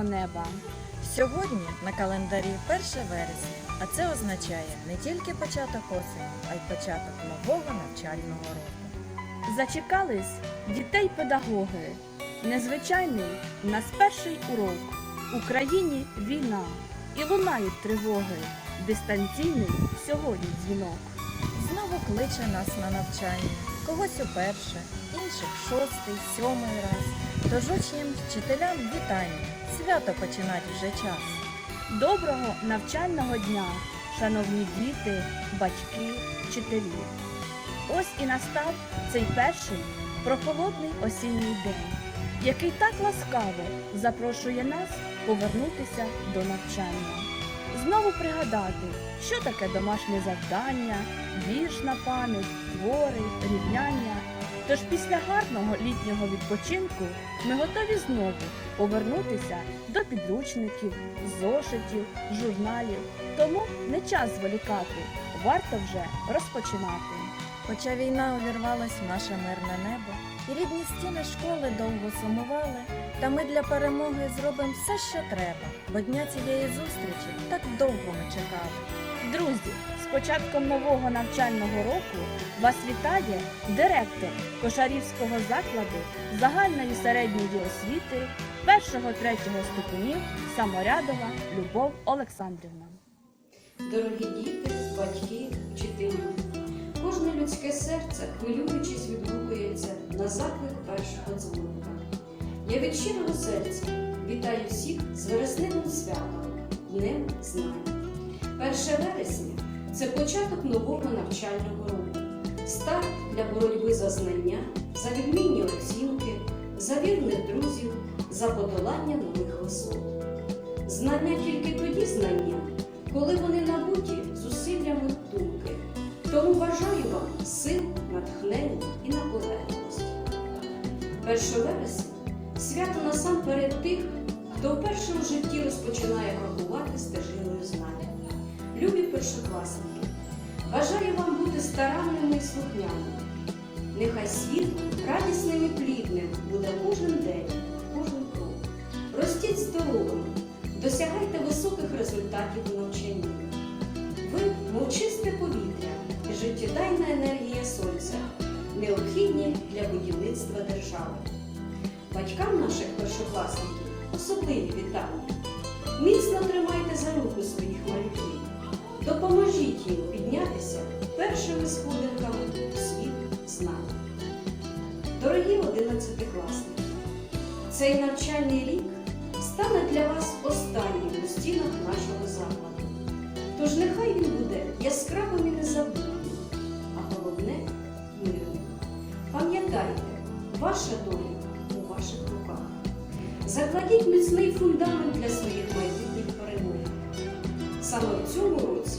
Мирного неба! Сьогодні на календарі 1 вересня, а це означає не тільки початок осені, а й початок нового навчального року. Зачекались дітей педагоги. Незвичайний у нас перший урок. Україні війна і лунають тривоги. Дистанційний сьогодні дзвінок. Знову кличе нас на навчання, когось уперше, інших шостий, сьомий раз. Тож учням, вчителям вітання, свято починать вже час. Доброго навчального дня, шановні діти, батьки, вчителі. Ось і настав цей перший прохолодний осінній день, який так ласкаво запрошує нас повернутися до навчання. Знову пригадати, що таке домашнє завдання, вірш на пам'ять, твори, рівняння. Тож після гарного літнього відпочинку ми готові знову повернутися до підручників, зошитів, журналів. Тому не час зволікати, варто вже розпочинати. Хоча війна увірвалась в наше мирне небо, і рідні стіни школи довго сумували, та ми для перемоги зробимо все, що треба, бо дня цієї зустрічі так довго ми чекали. Друзі, початком нового навчального року вас вітає директор Кошарівського закладу загальної середньої освіти першого-третього ступенів Саморядова Любов Олександрівна. Дорогі діти, батьки, вчителі, кожне людське серце, хвилюючись, відгукується на заклик першого дзвоника. Я від щирого серця вітаю всіх з вересневим святом, Днем Знань. 1 вересня це початок нового навчального року, старт для боротьби за знання, за відмінні оцінки, за вірних друзів, за подолання нових висот. Знання тільки тоді знання, коли вони набуті зусиллями думки. Тому бажаю вам сил, натхнення і наполегливості. 1 вересня свято насамперед тих, хто вперше у житті розпочинає крокувати стежиною знань. Любі першокласники, бажаю вам бути старанними і слухняними. Нехай світлим, радісним і плідним буде кожен день, кожен крок. Ростіть здоровими, досягайте високих результатів у навчанні. Ви, мов чисте повітря і життєдайна енергія сонця, необхідні для будівництва держави. Батькам наших першокласників особливі вітання. Міцно тримайте за руку своїх малюків. Допоможіть їм піднятися першими сходинками у світ знань. Дорогі одинадцятикласники, цей навчальний рік стане для вас останнім у стінах нашого закладу. Тож нехай він буде яскравим і незабутнім, а головне мирним. Пам'ятайте, ваша доля у ваших руках. Закладіть міцний фундамент для своїх майбутніх. Саме в цьому році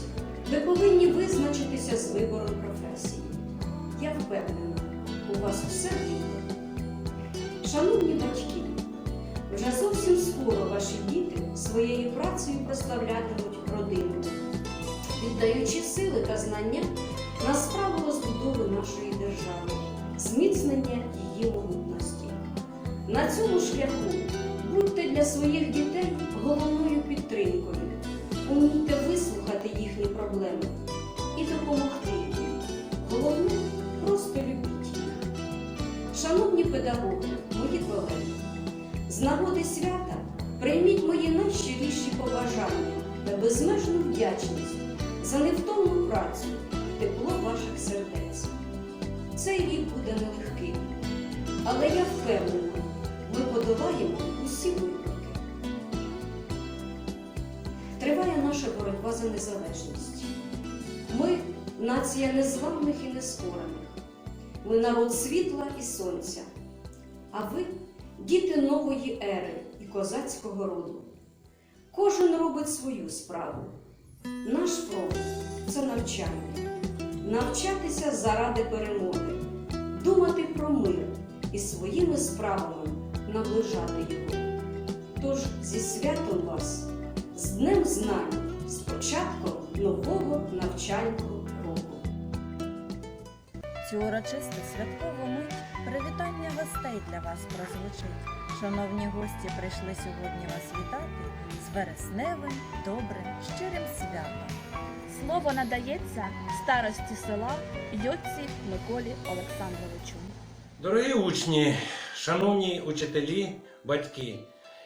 ви повинні визначитися з вибором професії. Я впевнена, у вас все вийде. Шановні батьки, вже зовсім скоро ваші діти своєю працею прославлятимуть родину, віддаючи сили та знання на справу розбудови нашої держави, зміцнення її могутності. На цьому шляху будьте для своїх дітей головною підтримкою, умійте вислухати їхні проблеми і допомогти їм. Головне просто любіть їх. Шановні педагоги, мої колеги, з нагоди свята прийміть мої найщиріші побажання та безмежну вдячність за невтомну працю, тепло ваших сердець. Цей рік буде нелегким, але я впевнена, ми подолаємо наша боротьба за незалежність. Ми нація незламних і нескорених. Ми народ світла і сонця. А ви діти нової ери і козацького роду. Кожен робить свою справу. Наш фронт це навчання. Навчатися заради перемоги, думати про мир і своїми справами наближати його. Тож зі святом вас, з Днем Знань, початком нового навчального року. цю урочисту святкову мить привітання гостей для вас прозвучить. Шановні гості прийшли сьогодні вас вітати з вересневим, добрим, щирим святом. Слово надається старості села Йоці Миколі Олександровичу. Дорогі учні, шановні учителі, батьки,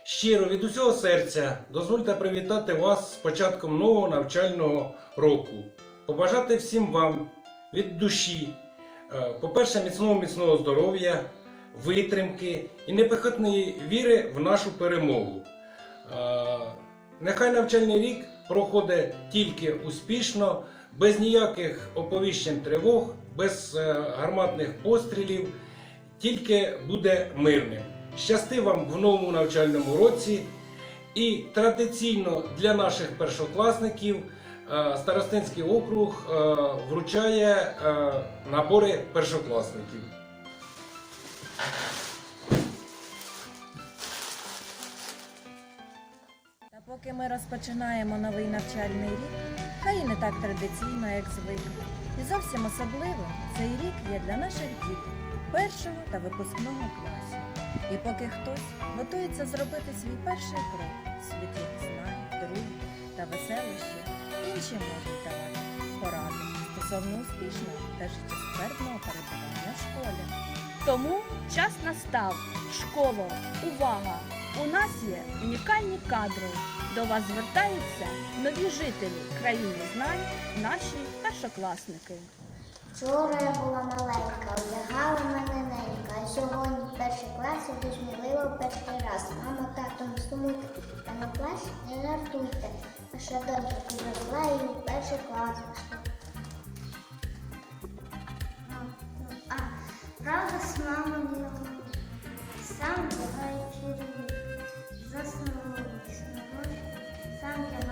щиро від усього серця дозвольте привітати вас з початком нового навчального року, побажати всім вам від душі, е, по-перше, міцного міцного здоров'я, витримки і непохитної віри в нашу перемогу. Е, Нехай навчальний рік проходить тільки успішно, без ніяких оповіщень тривог, без е, гарматних пострілів тільки буде мирним. Щасти вам в новому навчальному році. І традиційно для наших першокласників е, Старостинський округ е, вручає е, набори першокласників. Та поки ми розпочинаємо новий навчальний рік, хай і не так традиційно, як звикли. І зовсім особливим цей рік є для наших дітей першого та випускного класів. І поки хтось готується зробити свій перший крок в світі знань, друг та веселища, інші можуть давати поради стосовно успішного та життєствердного перебування в школі. Тому час настав. Школо, увага! У нас є унікальні кадри. До вас звертаються нові жителі країни знань, наші першокласники. Вчора я була маленька, одягала мене ненька, а сьогодні в перший клас іду сміливо перший раз. Мама, тато, не сумуйте, та на плащ не жартуйте. Наша донька підросла і в перший клас. А, правда, з мамою сам буваючи рік, заснулися на сам тягається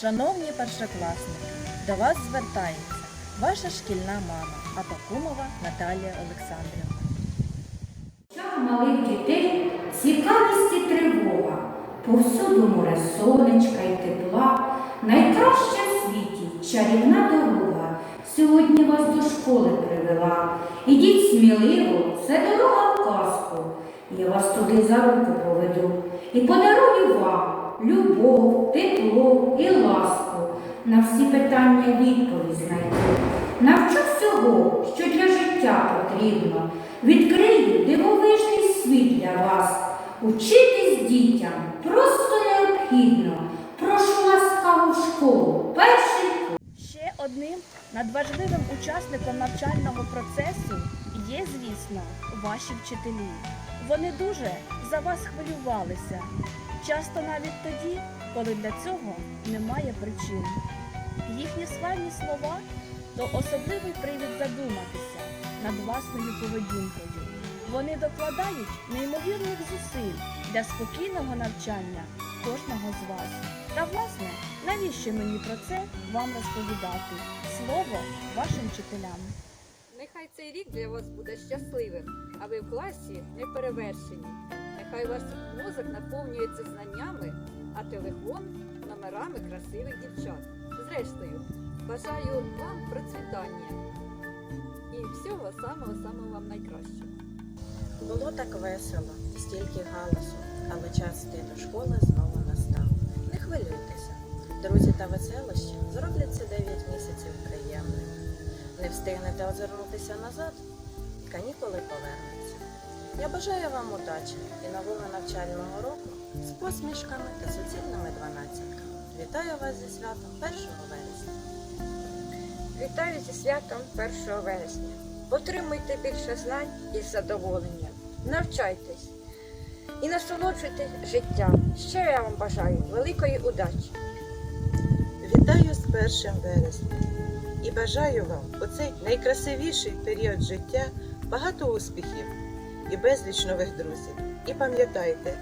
Шановні першокласники, до вас звертається ваша шкільна мама Апакумова Наталія Олександрівна. Життя малих дітей цікавість і тривога, повсюду море сонечка й тепла, найкраща в світі чарівна дорога. Сьогодні вас до школи привела. Ідіть сміливо, це дорога в казку. Я вас туди за руку поведу і подарую вам любов, тепло і ласку. На всі питання відповідь знайду. Навчу всього, що для життя потрібно. Відкрию дивовижний світ для вас. Учитись дітям просто необхідно. Прошу ласкаву школу. Перший Ще одним надважливим учасником навчального процесу є, звісно, ваші вчителі. Вони дуже за вас хвилювалися, часто навіть тоді, коли для цього немає причин. Їхні свальні слова то особливий привід задуматися над власною поведінкою. Вони докладають неймовірних зусиль для спокійного навчання кожного з вас. Та власне, навіщо мені про це вам розповідати? Слово вашим вчителям. Нехай цей рік для вас буде щасливим, а ви в класі не перевершені. Нехай ваш мозок наповнюється знаннями, а телефон номерами красивих дівчат. Зрештою, бажаю вам процвітання і всього самого-самого вам найкращого. Було так весело, стільки галасу, але час йти до школи знову настав. Не хвилюйтеся. Друзі та веселощі зроблять ці 9 місяців приємними. Не встигнете озирнутися назад, канікули повернуться. Я бажаю вам удачі і нового навчального року з посмішками та суцільними дванадцятками. Вітаю вас зі святом 1 вересня. Вітаю зі святом 1 вересня. Отримуйте більше знань і задоволення. Навчайтесь і насолоджуйтесь життям. Ще я вам бажаю великої удачі. Вітаю з 1 вересня і бажаю вам у цей найкрасивіший період життя багато успіхів і безліч нових друзів. І пам'ятайте,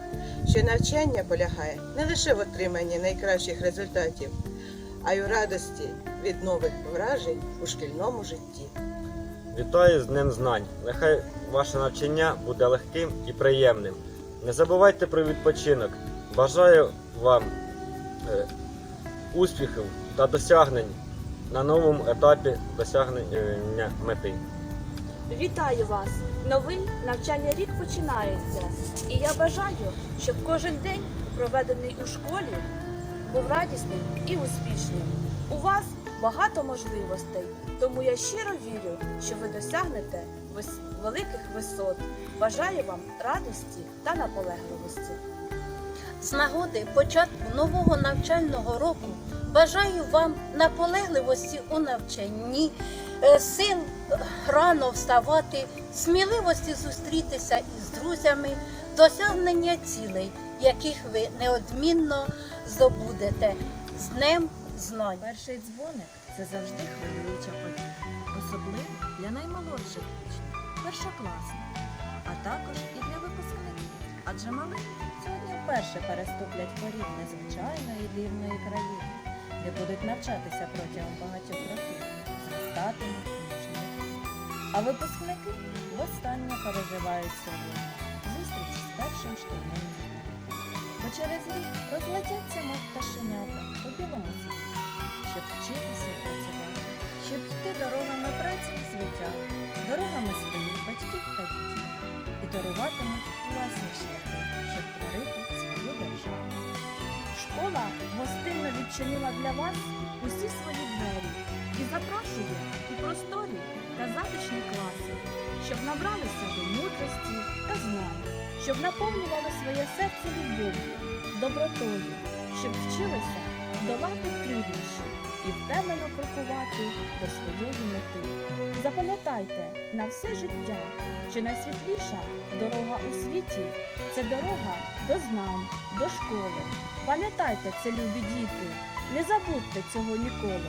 що навчання полягає не лише в отриманні найкращих результатів, а й у радості від нових вражень у шкільному житті. Вітаю з Днем Знань. Нехай ваше навчання буде легким і приємним. Не забувайте про відпочинок Бажаю вам е, успіхів та досягнень на новому етапі досягнення мети. Вітаю вас! Новий навчальний рік починається. І я бажаю, щоб кожен день, проведений у школі, був радісним і успішним. У вас багато можливостей, тому я щиро вірю, що ви досягнете великих висот. Бажаю вам радості та наполегливості. З нагоди початку нового навчального року бажаю вам наполегливості у навчанні, е, сил рано вставати, сміливості зустрітися із друзями, досягнення цілей, яких ви неодмінно здобудете. З Днем знань! Перший дзвоник це завжди хвилююча подія, особливо для наймолодших учнів, першокласників, а також і для випускників. Адже маленькі сьогодні вперше переступлять поріг незвичайної дивної країни, де будуть навчатися протягом багатьох років, зростатимуть. А випускники востаннє переживають сьогодні зустріч з першим днем. Бо через рік розлетяться мов пташенята у білому світі, щоб вчитися і працювати, щоб йти дорогами праці і звиття, дорогами своїх батьків та дітей, і даруватимуть власні шляхи, щоб творити свою державу. Школа гостинно відчинила для вас усі свої двері і запрошує у просторі та затишні класи, щоб набралися ви мудрості та знань, щоб наповнювали своє серце любов'ю, добротою, щоб вчилися долати труднощі і впевнено крокувати до своєї мети. Запам'ятайте на все життя, що найсвітліша дорога у світі це дорога до знань, до школи. Пам'ятайте це, любі діти, не забудьте цього ніколи.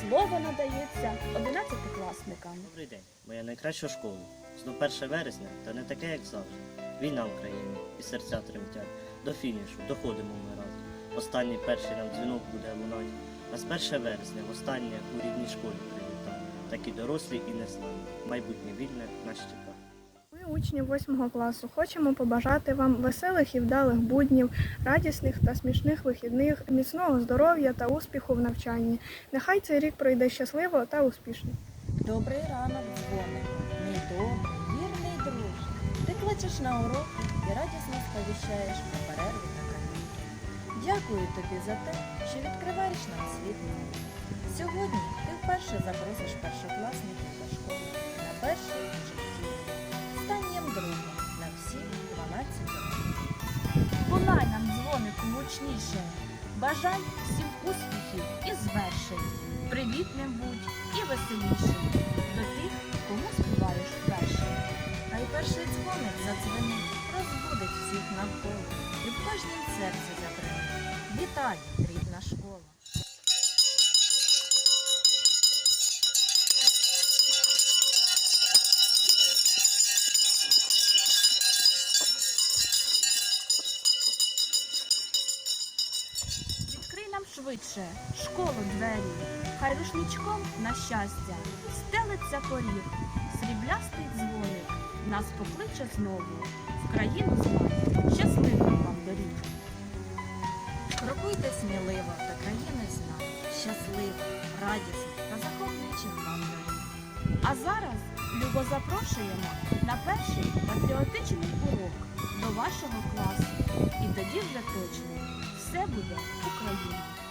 Слово надається одинадцятикласникам. Добрий день, моя найкраща школа. Знов 1 вересня, та не таке, як завжди. Війна в Україні і серця тремтять. До фінішу доходимо ми разом. Останній перший нам дзвінок буде лунати. Нас 1 вересня востаннє у рідній школі привітає. Такі дорослі і незламні. Майбутнє вільне нас чекає. Учні 8 класу, хочемо побажати вам веселих і вдалих буднів, радісних та смішних вихідних, міцного здоров'я та успіху в навчанні. Нехай цей рік пройде щасливо та успішно. Добрий ранок, дзвонику, мій добрий, вірний друже. Ти кличеш на урок і радісно сповіщаєш про перерві та канікули. Дякую тобі за те, що відкриваєш нам світ. Сьогодні ти вперше запросиш першокласників до школи на перший гучніше. Бажай всім успіхів і звершень. Привітним будь і веселішим. До тих, кому співаєш вперше. Хай перший дзвоник задзвонить, розбудить всіх навколо і в кожнім серці заприне. Вітай, швидше школу двері, хай рушничком на щастя стелиться поріг, сріблястий дзвоник нас покличе знову в країну знань, щасливих вам доріг. Крокуйте сміливо до країни знань, щасливо, радісно та захоплюючих вам доріг. А зараз любо запрошуємо на перший патріотичний урок до вашого класу. І тоді вже точно все буде Україна.